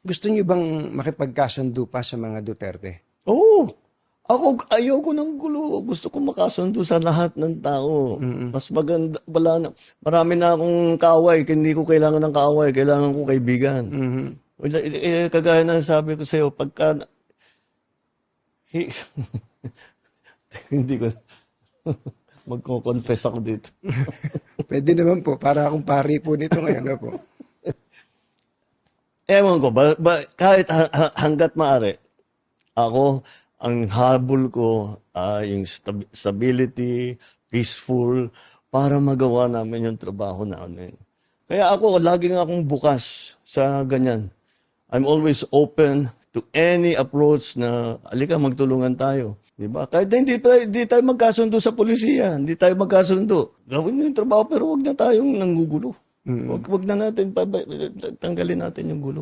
Gusto niyo bang makipagkasundo pa sa mga Duterte? Oo. Ako, ayaw ko ng gulo. Gusto ko makasundo sa lahat ng tao. Mas maganda, wala na, marami na akong kaaway. Hindi ko kailangan ng kaaway. Kailangan ko kaibigan. Mhm. Wala, eh, eh, kagaya na sabi ko sa'yo, pagka, Hi- hindi ko, magko-confess ako dito. Pwede naman po, para akong pari po nito ngayon. Ano po? Ewan ko, ba, ba, kahit ha- ha- hanggat maaari, ako, ang habol ko ay yung stab- stability, peaceful, para magawa namin yung trabaho namin. Kaya ako, laging akong bukas sa ganyan. I'm always open to any approach na, alika, magtulungan tayo. Di ba? Kahit hindi, tayo- hindi tayo magkasundo sa polisiya, hindi tayo magkasundo. Gawin yung trabaho, pero wag na tayong nanggugulo. Wag, wag na natin, tanggalin natin yung gulo.